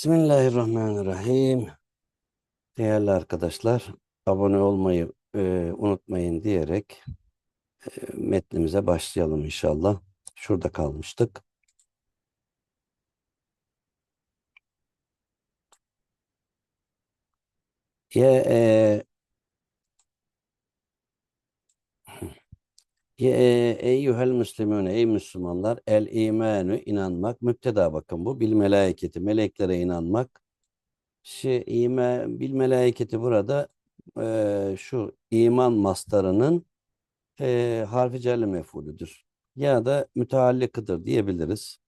Bismillahirrahmanirrahim. Değerli arkadaşlar, abone olmayı e, unutmayın diyerek e, metnimize başlayalım inşallah. Şurada kalmıştık. Ya e, e, eyyuhel müslimune ey Müslümanlar el imanu inanmak müpteda bakın bu bil melaiketi meleklere inanmak şey iman bil melaiketi burada e, şu iman mastarının e, harfi cerli mef'ulüdür. Ya da müteallıkıdır diyebiliriz.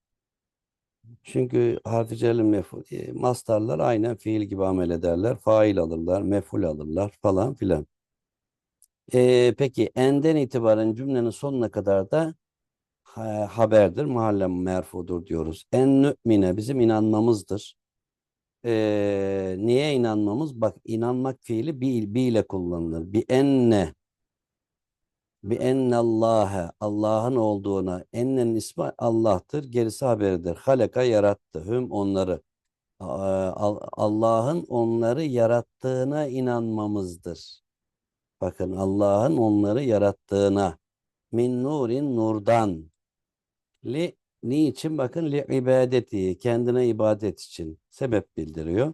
Çünkü harfi cerli mef'ul, e, mastarlar aynen fiil gibi amel ederler. Fail alırlar, mef'ul alırlar falan filan. E, peki enden itibaren cümlenin sonuna kadar da ha, haberdir, mahalle merfudur diyoruz. En mü'mine bizim inanmamızdır. E, niye inanmamız? Bak inanmak fiili bi, bi ile kullanılır. Bi enne bi ennallâhe Allah'ın olduğuna ennenin ismi Allah'tır. Gerisi haberidir. Haleka yarattı. Hüm onları. Allah'ın onları yarattığına inanmamızdır. Bakın Allah'ın onları yarattığına. Min nurin nurdan. Li niçin? Bakın li ibadeti kendine ibadet için sebep bildiriyor.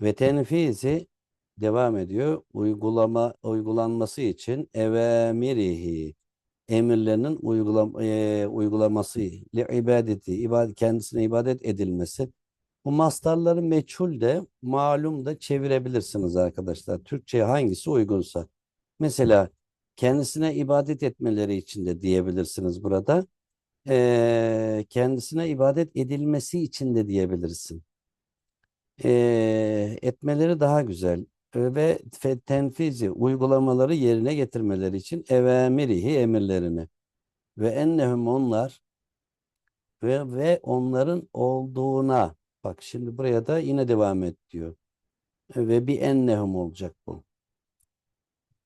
Ve tenfizi devam ediyor. Uygulama uygulanması için evamirihi emirlerinin uygulam e, uygulaması li ibadeti ibad kendisine ibadet edilmesi. Bu mastarları meçhul de malum da çevirebilirsiniz arkadaşlar. Türkçe'ye hangisi uygunsa. Mesela kendisine ibadet etmeleri için de diyebilirsiniz burada. E, kendisine ibadet edilmesi için de diyebilirsin. E, etmeleri daha güzel ve tenfizi uygulamaları yerine getirmeleri için evamirihi emirlerini ve ennehum onlar ve ve onların olduğuna bak şimdi buraya da yine devam et diyor. Ve bir ennehum olacak bu.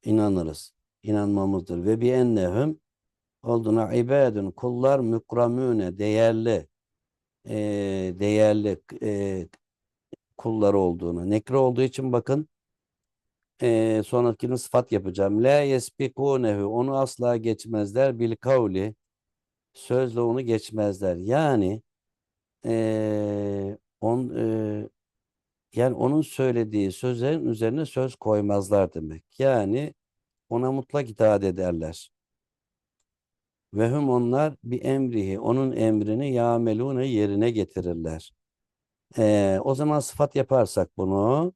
İnanırız. İnanmamızdır. Ve bir ennehum olduğuna ibadun kullar mükramüne değerli e, değerli e, kullar olduğunu. Nekre olduğu için bakın e, sonrakini sıfat yapacağım. La yesbikunehu onu asla geçmezler bil kavli sözle onu geçmezler. Yani e, on e, yani onun söylediği sözlerin üzerine söz koymazlar demek. Yani ona mutlak itaat ederler. Ve hum onlar bir emrihi onun emrini yamelune yerine getirirler. Ee, o zaman sıfat yaparsak bunu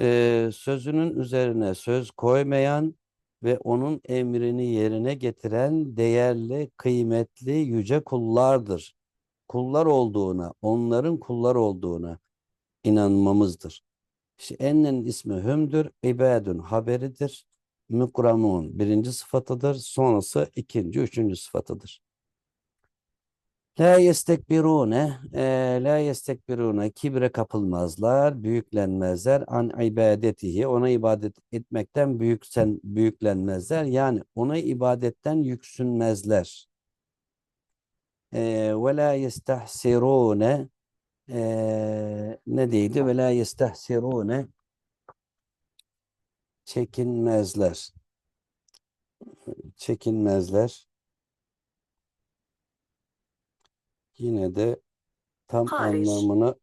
e, sözünün üzerine söz koymayan ve onun emrini yerine getiren değerli, kıymetli, yüce kullardır. Kullar olduğuna, onların kullar olduğuna inanmamızdır. İşte ennenin ismi hümdür, ibadun haberidir, mukramun birinci sıfatıdır, sonrası ikinci, üçüncü sıfatıdır. La yestekbirune, e, la yestekbirune, kibre kapılmazlar, büyüklenmezler, an ibadetihi, ona ibadet etmekten büyüksen, büyüklenmezler, yani ona ibadetten yüksünmezler. E, ve la yestahsirune, e, ne deydi? Ve la yestahsirune, çekinmezler. Çekinmezler. yine de tam Hariç. anlamını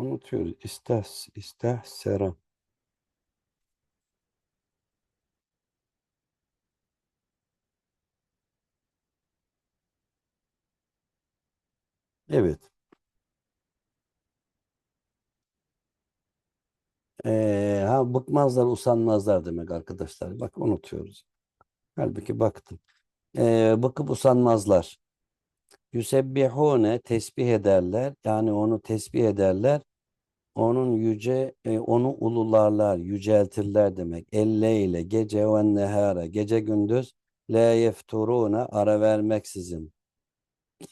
unutuyoruz. İstehs, istehsera. Evet. Ee, ha, bıkmazlar, usanmazlar demek arkadaşlar. Bak unutuyoruz. Halbuki baktım. Ee, bıkıp usanmazlar. Yüsebbihune tesbih ederler. Yani onu tesbih ederler. Onun yüce, e, onu ulularlar, yüceltirler demek. Elle gece ve nehara, gece gündüz la yefturune ara vermeksizin.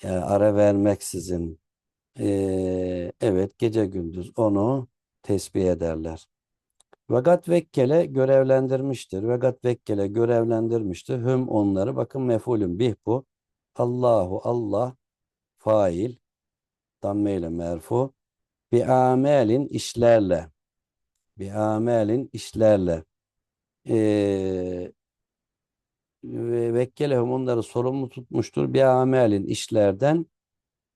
Yani ara vermeksizin. Ee, evet gece gündüz onu tesbih ederler. Vegat vekkele görevlendirmiştir. Vegat vekkele görevlendirmiştir. Hüm onları. Bakın mef'ulün bih bu. Allahu Allah fail. Dammeyle merfu. Bi amelin işlerle. Bi amelin işlerle. Ee, ve vekkelehum onları sorumlu tutmuştur. Bi amelin işlerden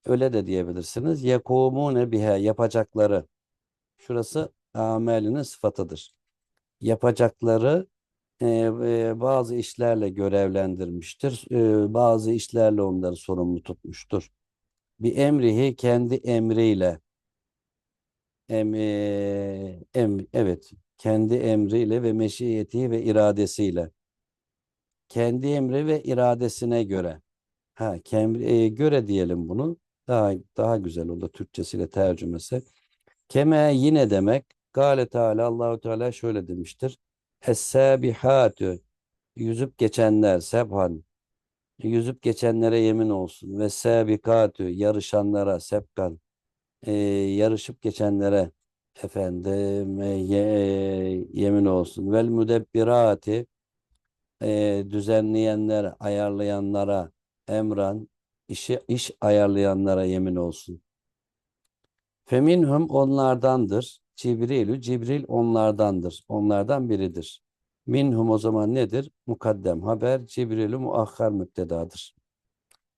öyle de diyebilirsiniz. Yekumune biha yapacakları. Şurası amelinin sıfatıdır. Yapacakları e, e, bazı işlerle görevlendirmiştir. E, bazı işlerle onları sorumlu tutmuştur. Bir emrihi kendi emriyle em, e, em, evet kendi emriyle ve meşiyeti ve iradesiyle. Kendi emri ve iradesine göre. Ha kendi, e, göre diyelim bunu. Daha daha güzel olur Türkçesiyle tercümesi. Keme yine demek Gale Teala Allahu Teala şöyle demiştir. Es-sabihatü yüzüp geçenler sebhan. Yüzüp geçenlere yemin olsun. Ve sabikatü yarışanlara sebkan e, yarışıp geçenlere efendim e, ye- yemin olsun vel müdebbirati e, düzenleyenler ayarlayanlara emran işi iş ayarlayanlara yemin olsun. Feminhum onlardandır. Cibrilü Cibril onlardandır. Onlardan biridir. Minhum o zaman nedir? Mukaddem haber. Cibrilü muahhar müptedadır.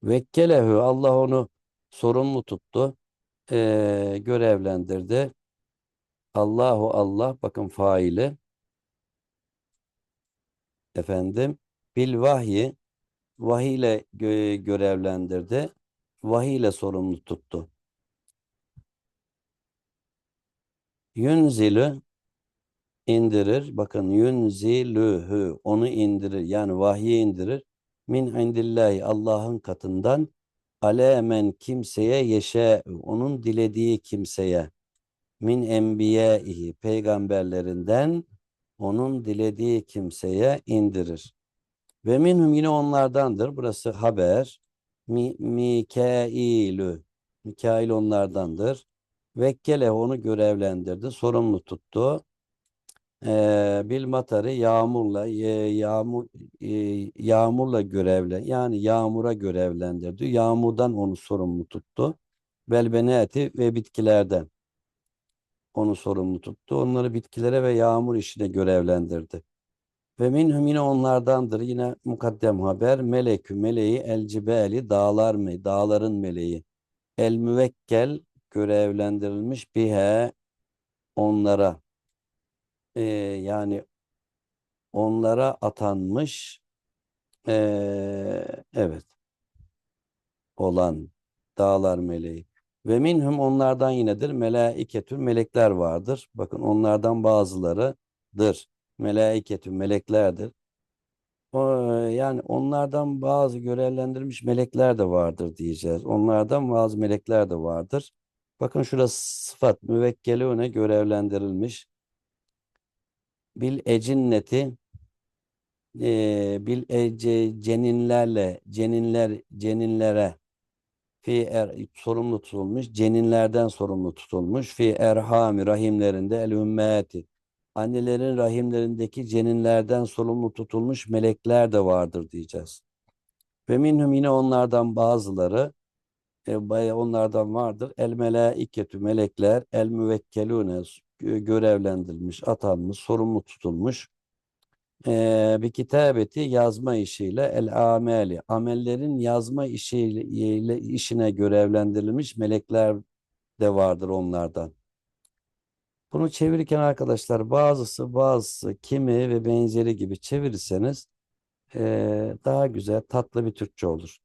Vekkelehu Allah onu sorumlu tuttu. Ee, görevlendirdi. Allahu Allah bakın faili efendim bil vahyi vahiy ile gö- görevlendirdi. Vahiy ile sorumlu tuttu. Yunzilü indirir. Bakın yunzilühü onu indirir. Yani vahyi indirir. Min indillahi Allah'ın katından alemen kimseye yeşe onun dilediği kimseye min enbiyaihi peygamberlerinden onun dilediği kimseye indirir. Ve minhum yine onlardandır. Burası haber. Mi, Mikailü. Mikail onlardandır. Vekkele onu görevlendirdi. Sorumlu tuttu. Ee, bil matarı yağmurla e, yağmur e, yağmurla görevle yani yağmura görevlendirdi. Yağmurdan onu sorumlu tuttu. Belbeneti ve bitkilerden onu sorumlu tuttu. Onları bitkilere ve yağmur işine görevlendirdi. Ve minhum yine onlardandır. Yine mukaddem haber. Melekü meleği el cibeli dağlar mı? Dağların meleği. El müvekkel görevlendirilmiş bihe onlara. Ee, yani onlara atanmış ee, evet olan dağlar meleği. Ve minhum onlardan yinedir. Melaiketün melekler vardır. Bakın onlardan bazılarıdır. Melaiketün meleklerdir. Yani onlardan bazı görevlendirilmiş melekler de vardır diyeceğiz. Onlardan bazı melekler de vardır. Bakın şurası sıfat müvekkelune görevlendirilmiş. Bil ecinneti e, bil ece ceninlerle ceninler ceninlere fi er, sorumlu tutulmuş ceninlerden sorumlu tutulmuş fi erhami rahimlerinde el ümmeti annelerin rahimlerindeki ceninlerden sorumlu tutulmuş melekler de vardır diyeceğiz. Ve minhum yine onlardan bazıları e, onlardan vardır. El melaiketü melekler el müvekkelune görevlendirilmiş, atanmış, sorumlu tutulmuş e, bir kitabeti yazma işiyle el ameli amellerin yazma işiyle işine görevlendirilmiş melekler de vardır onlardan. Bunu çevirirken arkadaşlar bazısı bazısı kimi ve benzeri gibi çevirirseniz e, daha güzel tatlı bir Türkçe olur.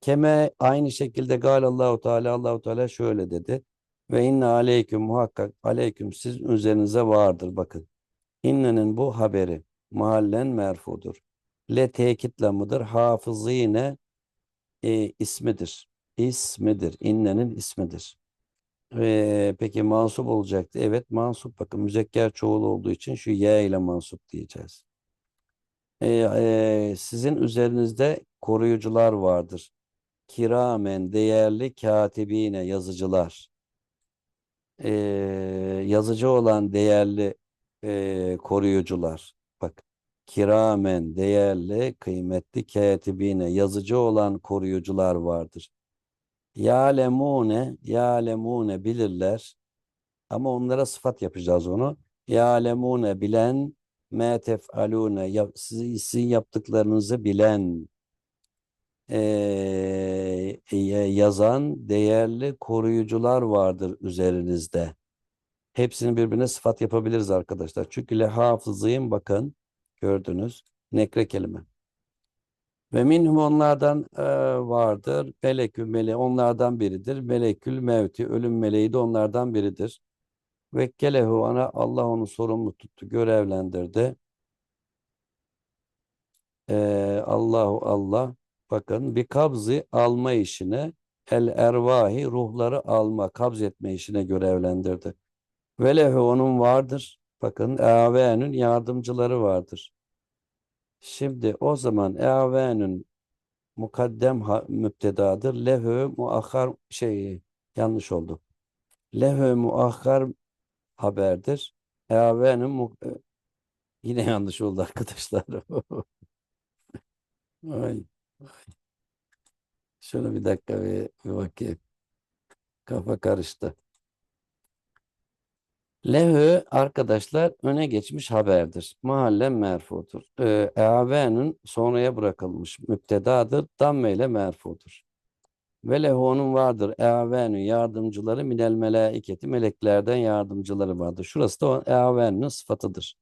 Keme aynı şekilde Allahu Teala Allahu Teala şöyle dedi. Ve inne aleyküm muhakkak aleyküm sizin üzerinize vardır bakın. İnnenin bu haberi mahallen merfudur. Le tekit lamıdır. Hafızı yine e, ismidir. İsmidir. İnnenin ismidir. E, peki mansup olacaktı. Evet mansup. Bakın müzekker çoğul olduğu için şu y ile mansup diyeceğiz. E, e, sizin üzerinizde koruyucular vardır. Kiramen değerli katibine yazıcılar. E, yazıcı olan değerli e, koruyucular. Bak kiramen değerli, kıymetli katibine yazıcı olan koruyucular vardır. Ya'lemune, ya'lemune bilirler. Ama onlara sıfat yapacağız onu. Ya'lemune bilen, yap, sizi- sizin yaptıklarınızı bilen, e, yazan değerli koruyucular vardır üzerinizde. Hepsini birbirine sıfat yapabiliriz arkadaşlar. Çünkü le hafızıyım bakın gördünüz. Nekre kelime. Ve minhum onlardan e, vardır. Melekül mele onlardan biridir. Melekül mevti ölüm meleği de onlardan biridir. Vekkelehu ana Allah onu sorumlu tuttu, görevlendirdi. Ee, Allahu Allah bakın bir kabzı alma işine el ervahi ruhları alma, kabz etme işine görevlendirdi. Ve lehu onun vardır. Bakın eavenün yardımcıları vardır. Şimdi o zaman eavenün mukaddem müptedadır. Lehu muahhar şey yanlış oldu. Lehu muahhar haberdir. Eavenün mu- yine yanlış oldu arkadaşlar. Ay, şunu bir dakika bir, bir bakayım. Kafa karıştı. Lehü arkadaşlar öne geçmiş haberdir. Mahalle merfudur. Ee, Eavenün sonraya bırakılmış müptedadır. Damme ile merfudur. Ve lehu'nun vardır. Eavenün yardımcıları minel melaiketi meleklerden yardımcıları vardır. Şurası da o eavenün sıfatıdır.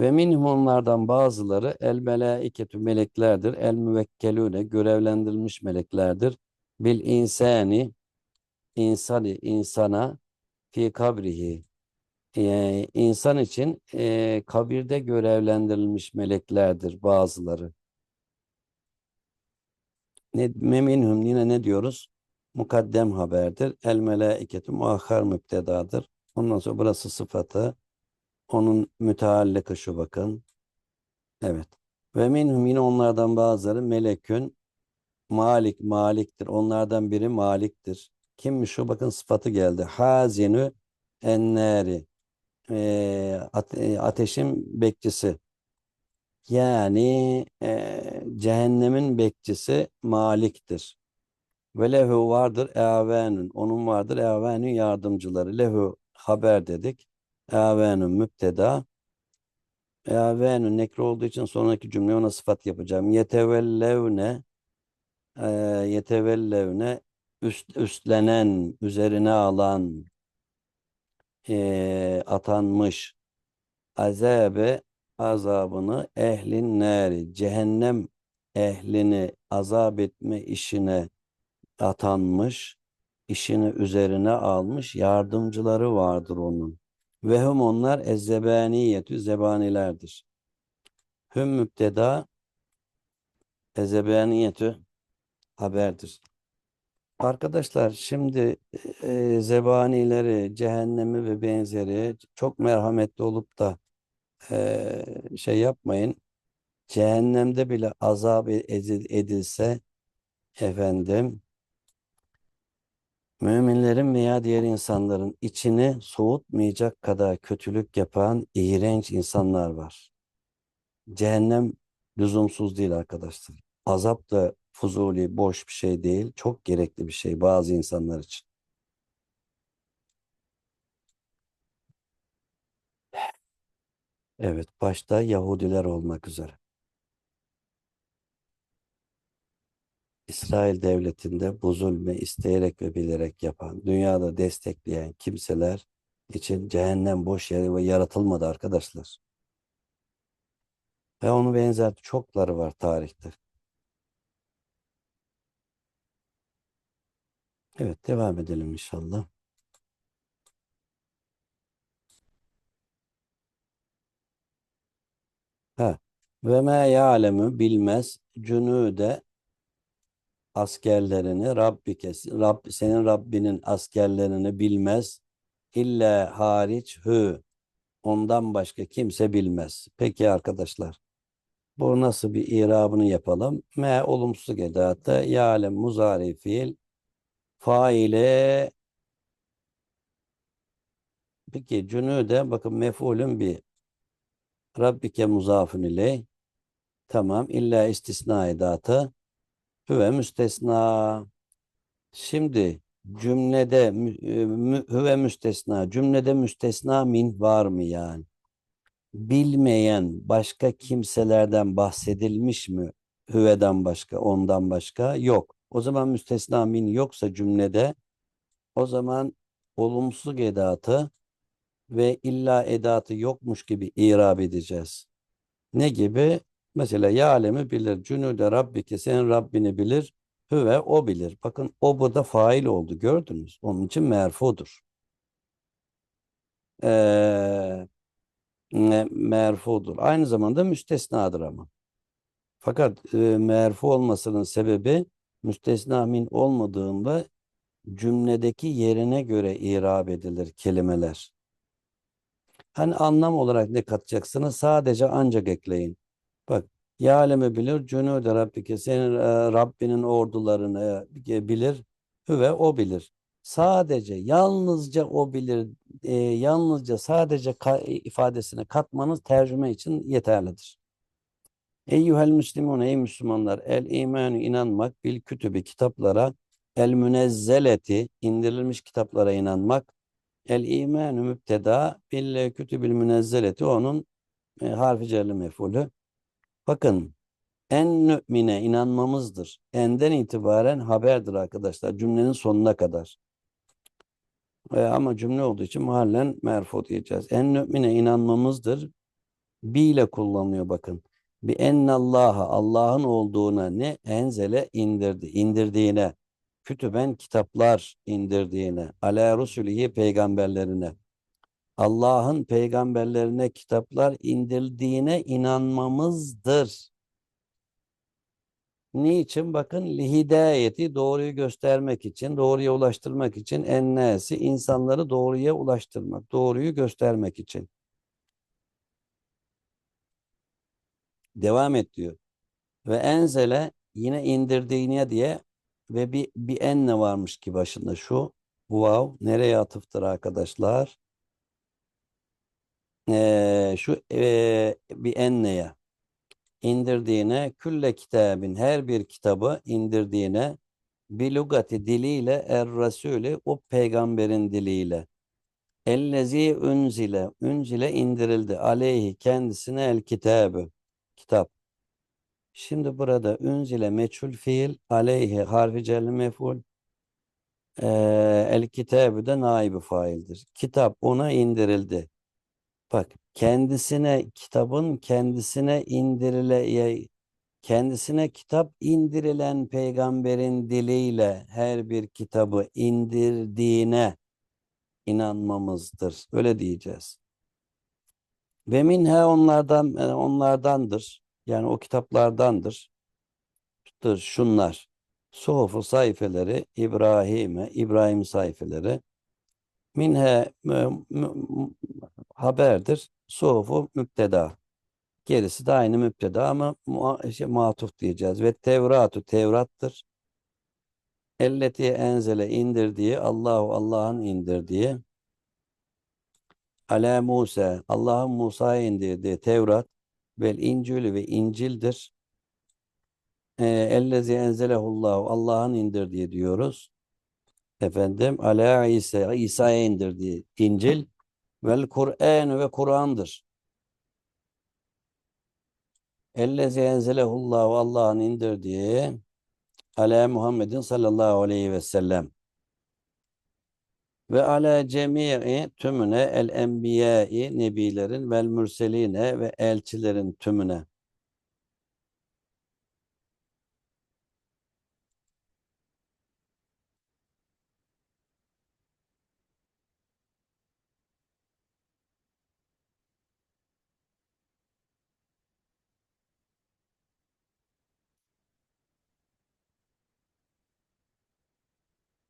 Ve minhum onlardan bazıları el melaiketü meleklerdir. El müvekkelune görevlendirilmiş meleklerdir. Bil insani insani insana fi kabrihi e, insan için e, kabirde görevlendirilmiş meleklerdir bazıları. Ne, meminhum yine ne diyoruz? Mukaddem haberdir. El melaiketu muahhar müptedadır. Ondan sonra burası sıfatı. Onun müteallakı şu bakın. Evet. Ve minhum yine onlardan bazıları melekün malik maliktir. Onlardan biri maliktir. Kimmiş o? Bakın sıfatı geldi. Hazinü enneri. Ee, ate- ateşin bekçisi. Yani e, cehennemin bekçisi maliktir. Ve lehu vardır eavenün. Onun vardır eavenün yardımcıları. Lehu haber dedik. Eavenün müpteda. Eavenün nekre olduğu için sonraki cümle ona sıfat yapacağım. Yetevellevne e, yetevellevne üst, üstlenen, üzerine alan, e, atanmış azabe azabını ehlin nari cehennem ehlini azap etme işine atanmış, işini üzerine almış yardımcıları vardır onun. Ve hum onlar ezzebaniyetü zebanilerdir. Hüm müpteda ezzebaniyetü haberdir. Arkadaşlar şimdi e, zebanileri, cehennemi ve benzeri çok merhametli olup da e, şey yapmayın. Cehennemde bile azap edil- edilse efendim müminlerin veya diğer insanların içini soğutmayacak kadar kötülük yapan iğrenç insanlar var. Cehennem lüzumsuz değil arkadaşlar. Azap da fuzuli, boş bir şey değil. Çok gerekli bir şey bazı insanlar için. Evet, başta Yahudiler olmak üzere. İsrail devletinde bu zulmü isteyerek ve bilerek yapan, dünyada destekleyen kimseler için cehennem boş yere ve yaratılmadı arkadaşlar. Ve onun benzer çokları var tarihte. Evet, devam edelim inşallah. Ha. Ve me ya'lemu bilmez cünüde askerlerini Rabbike Rabb, senin Rabbinin askerlerini bilmez illa hariç hü ondan başka kimse bilmez. Peki arkadaşlar bu nasıl bir irabını yapalım? Me olumsuz edatı ya'lem muzari fiil faile peki cünüde bakın mef'ulün bir Rabbike muzafun ileyh tamam illa istisna edatı hüve müstesna. Şimdi cümlede e, hüve müstesna. Cümlede müstesna min var mı yani? Bilmeyen başka kimselerden bahsedilmiş mi? Hüveden başka ondan başka yok. O zaman müstesna min yoksa cümlede o zaman olumsuz edatı ve illa edatı yokmuş gibi irab edeceğiz. Ne gibi? Mesela ya'lemi bilir. Cünüde Rabbike senin Rabbini bilir. Hüve o bilir. Bakın o burada fail oldu. Gördünüz. Onun için merfudur. Ee, merfudur. Aynı zamanda müstesnadır ama. Fakat e, merfu olmasının sebebi müstesna min olmadığında cümledeki yerine göre irab edilir kelimeler. Hani anlam olarak ne katacaksınız? Sadece ancak ekleyin. Bak, yâleme bilir, cünûde rabbike, senin e, Rabbinin ordularını e, bilir, ve o bilir. Sadece, yalnızca o bilir, e, yalnızca sadece ka- ifadesini katmanız tercüme için yeterlidir. Eyyuhel müslimun, ey Müslümanlar, el imanü inanmak, bil kütübü kitaplara, el münezzeleti, indirilmiş kitaplara inanmak, El imanü müpteda bil kütübül münezzeleti onun e, harfi cerli mef'ulü. Bakın en mümine inanmamızdır. Enden itibaren haberdir arkadaşlar. Cümlenin sonuna kadar. E, ama cümle olduğu için mahallen merfu diyeceğiz. En mümine inanmamızdır. Bi ile kullanılıyor bakın. Bi ennallaha Allah'ın olduğuna ne enzele indirdi. indirdiğine kütüben kitaplar indirdiğine, ala rusulihi peygamberlerine, Allah'ın peygamberlerine kitaplar indirdiğine inanmamızdır. Niçin? Bakın lihidayeti doğruyu göstermek için, doğruya ulaştırmak için ennesi insanları doğruya ulaştırmak, doğruyu göstermek için. Devam et diyor. Ve enzele yine indirdiğine diye ve bir, bir enne varmış ki başında şu. Wow. Nereye atıftır arkadaşlar? Ee, şu ee, bir enneye indirdiğine külle kitabın her bir kitabı indirdiğine bilugati diliyle er rasülü o peygamberin diliyle ellezi unzile unzile indirildi aleyhi kendisine el kitabı kitap Şimdi burada unzile meçhul fiil, aleyhi harfi cerli mef'ul, eee, el kitabı da naibi faildir. Kitap ona indirildi. Bak kendisine kitabın kendisine indirile kendisine kitap indirilen peygamberin diliyle her bir kitabı indirdiğine inanmamızdır. Öyle diyeceğiz. Ve minha onlardan e, onlardandır. Yani o kitaplardandır. Dır şunlar. Suhufu sayfeleri İbrahim'e, İbrahim sayfeleri. Minhe haberdir. Suhufu müpteda. Gerisi de aynı müpteda ama şey, matuf diyeceğiz. Ve Tevratu Tevrat'tır. Elleti enzele indirdiği Allahu Allah'ın indirdiği Ala Musa Allah'ın Musa'ya indirdiği Tevrat vel İncil ve İncil'dir. Ee, ellezi enzelehullahu Allah'ın indirdiği diyoruz. Efendim ala İsa İsa'ya indirdiği İncil vel Kur'an ve Kur'an'dır. Ellezi enzelehullahu Allah'ın indirdiği ala Muhammedin sallallahu aleyhi ve sellem ve ala cemii tümüne el enbiyai nebilerin vel mürseline ve elçilerin tümüne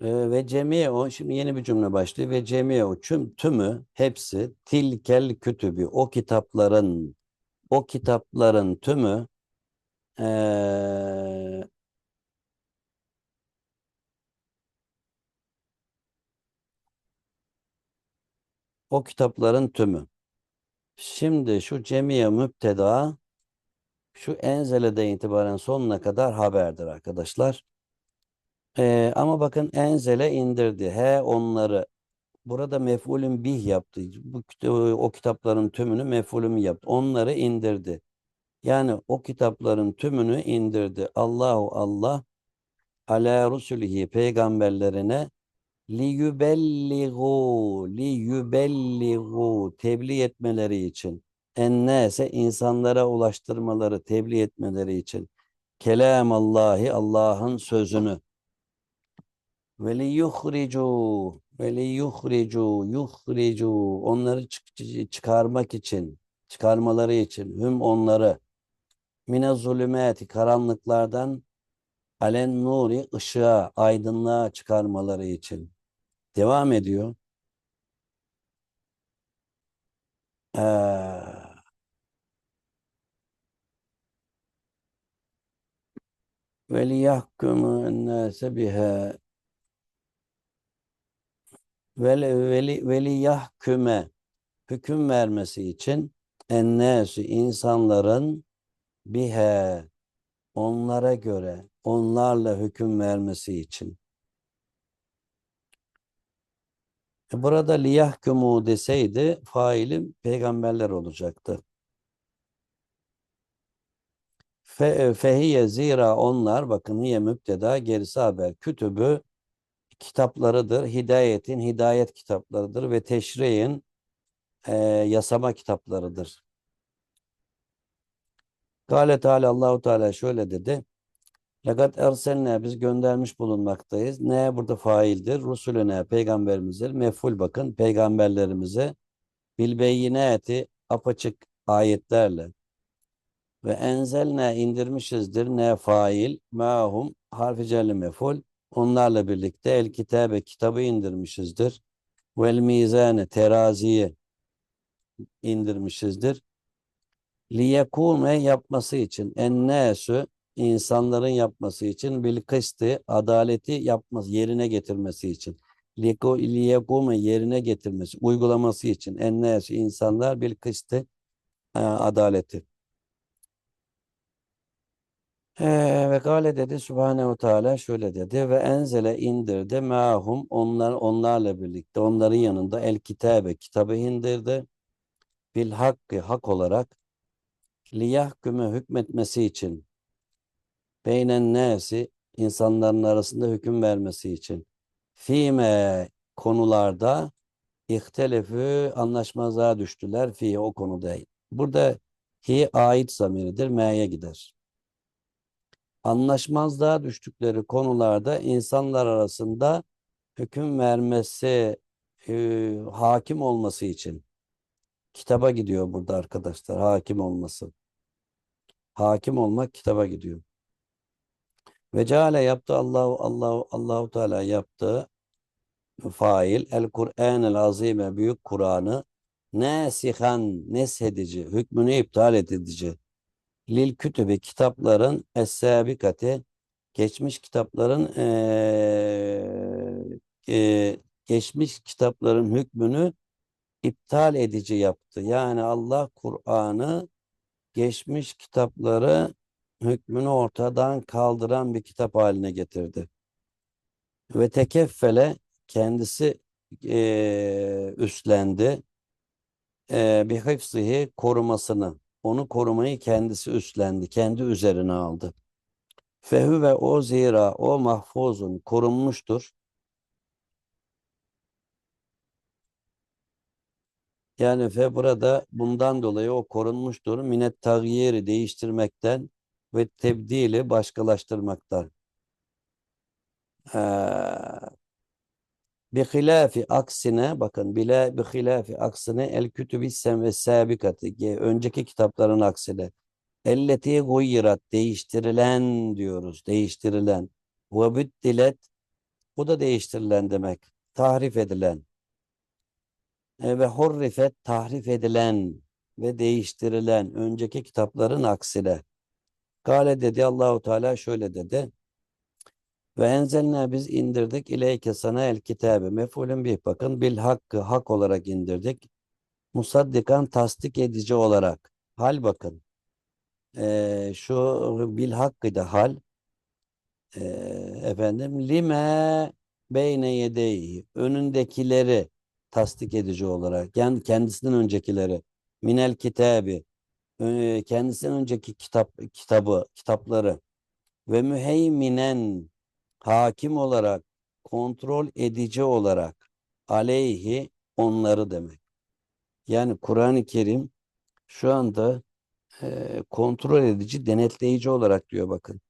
ve cemiye o şimdi yeni bir cümle başlıyor ve cemiye o tüm, tümü hepsi tilkel kütübü o kitapların o kitapların tümü ee, O kitapların tümü. Şimdi şu cemiye müpteda şu enzeleden itibaren sonuna kadar haberdir arkadaşlar. Ee, ama bakın enzele indirdi. He onları. Burada mef'ulün bih yaptı. Bu, o kitapların tümünü mef'ulün yaptı. Onları indirdi. Yani o kitapların tümünü indirdi. Allahu Allah ala rusulihi peygamberlerine li yubelligu tebliğ etmeleri için ennese insanlara ulaştırmaları tebliğ etmeleri için kelamallahi Allah'ın sözünü ve li yuhricu ve li yuhricu yuhricu. Onları çık- çıkarmak için çıkarmaları için. Hüm onları. Mine zulümeti karanlıklardan alen nuri ışığa aydınlığa çıkarmaları için. Devam ediyor. Ee, ve liyahkumu ennâse biha ve veli veli yahküme hüküm vermesi için ennâsü insanların bihe onlara göre onlarla hüküm vermesi için. E Burada liyahkumu deseydi failim peygamberler olacaktı. Fe, fehiye zira onlar bakın hiye müpteda gerisi haber kütübü kitaplarıdır. Hidayetin hidayet kitaplarıdır ve teşriğin e, yasama kitaplarıdır. Gale Teala Allahu Teala şöyle dedi. Lakat erselne biz göndermiş bulunmaktayız. Ne burada faildir? Rusulüne peygamberimizdir. Meful bakın peygamberlerimize bil beyinati apaçık ayetlerle ve enzelne indirmişizdir ne fail mahum harfi celli meful onlarla birlikte el kitabe kitabı indirmişizdir. Vel mizane teraziyi indirmişizdir. Liyekume yapması için ennâsü insanların yapması için bil kıstı adaleti yapması yerine getirmesi için liyekume yerine getirmesi uygulaması için ennâsü insanlar bil kıstı e, adaleti. Ee, ve gale dedi Subhanehu Teala şöyle dedi ve enzele indirdi mahum onlar onlarla birlikte onların yanında el kitabe kitabı indirdi bil hakkı hak olarak liyahküme hükmetmesi için beynen nesi insanların arasında hüküm vermesi için fime konularda ihtelefü anlaşmazlığa düştüler fi o konuda. Burada hi ait zamiridir me'ye gider. Anlaşmazlığa düştükleri konularda insanlar arasında hüküm vermesi e, hakim olması için kitaba gidiyor burada arkadaşlar hakim olması. Hakim olmak kitaba gidiyor. Ve ceale yaptı Allahu Allahu Allahu Teala yaptı fail el Kur'an el azime büyük Kur'an'ı nesihan neshedici hükmünü iptal edici lil kütübi kitapların es-sabikati geçmiş kitapların eee, eee, geçmiş kitapların hükmünü iptal edici yaptı. Yani Allah Kur'an'ı geçmiş kitapları hükmünü ortadan kaldıran bir kitap haline getirdi. Ve tekeffele kendisi eee, üstlendi. Eee bir hıfzihi korumasını, onu korumayı kendisi üstlendi, kendi üzerine aldı. Fehü ve o zira o mahfuzun korunmuştur. Yani fe burada bundan dolayı o korunmuştur. Minet tagyiri değiştirmekten ve tebdili başkalaştırmaktan. Ee, bi hilafi aksine bakın bile bi hilafi aksine el kütübi sem ve sabikati önceki kitapların aksine elleti guyyirat değiştirilen diyoruz değiştirilen ve büddilet bu da değiştirilen demek tahrif edilen E, ve hurrifet tahrif edilen ve değiştirilen önceki kitapların aksine. Gale dedi Allahu Teala şöyle dedi. Ve enzelne biz indirdik ileyke sana el kitabe. Mef'ulün bih bakın bil hakkı hak olarak indirdik. Musaddikan tasdik edici olarak. Hal bakın. Ee, şu bil hakkı da hal. Ee, efendim lime beyne yedeyi önündekileri tasdik edici olarak yani kendisinden öncekileri minel kitabi e, kendisinden önceki kitap kitabı kitapları ve müheyminen hakim olarak kontrol edici olarak aleyhi onları demek. Yani Kur'an-ı Kerim şu anda e, kontrol edici, denetleyici olarak diyor bakın.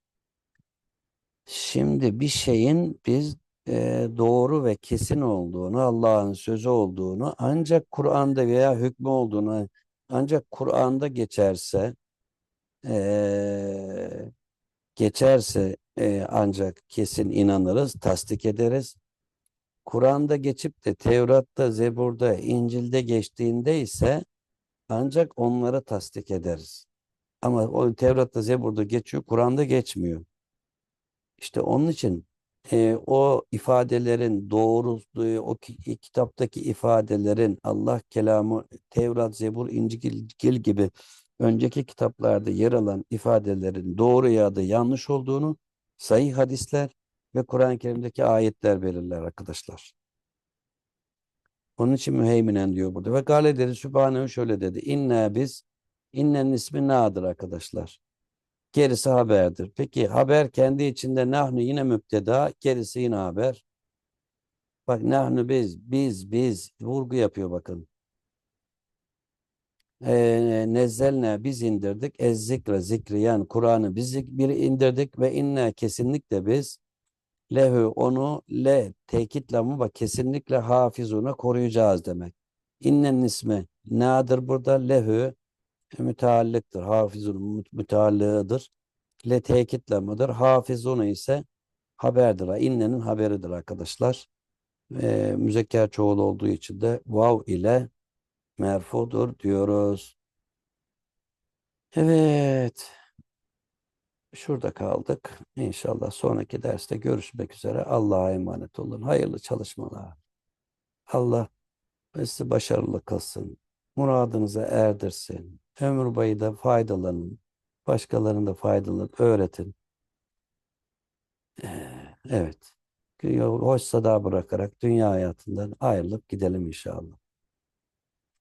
Şimdi bir şeyin biz e, doğru ve kesin olduğunu, Allah'ın sözü olduğunu, ancak Kur'an'da veya hükmü olduğunu, ancak Kur'an'da geçerse, e, geçerse e, ancak kesin inanırız, tasdik ederiz. Kur'an'da geçip de Tevrat'ta, Zebur'da, İncil'de geçtiğinde ise ancak onları tasdik ederiz. Ama o Tevrat'ta, Zebur'da geçiyor, Kur'an'da geçmiyor. İşte onun için e, o ifadelerin doğruluğu, o ki- kitaptaki ifadelerin Allah kelamı, Tevrat, Zebur, İncil gibi önceki kitaplarda yer alan ifadelerin doğru ya da yanlış olduğunu sahih hadisler ve Kur'an-ı Kerim'deki ayetler belirler arkadaşlar. Onun için müheyminen diyor burada. Ve gale dedi Sübhanehu şöyle dedi. İnne biz innenin ismi nadir arkadaşlar. Gerisi haberdir. Peki haber kendi içinde nahnu yine müpteda, gerisi yine haber. Bak nahnu biz, biz, biz vurgu yapıyor bakın. Ee, nezzelne biz indirdik. Ez zikre zikri yani Kur'an'ı biz bir indirdik ve inne kesinlikle biz lehu onu le tekit mı bak kesinlikle hafizuna koruyacağız demek. İnnen ismi nadir burada lehu müteallıktır. Hafizun müteallığıdır. Le tekit lamıdır. Hafizunu ise haberdir. İnnenin haberidir arkadaşlar. Ee, müzekker çoğul olduğu için de vav ile merfudur diyoruz. Evet. Şurada kaldık. İnşallah sonraki derste görüşmek üzere. Allah'a emanet olun. Hayırlı çalışmalar. Allah sizi başarılı kılsın. Muradınıza erdirsin. Ömür boyu da faydalanın. Başkalarına da faydalanın. Öğretin. Evet. Hoş sada bırakarak dünya hayatından ayrılıp gidelim inşallah.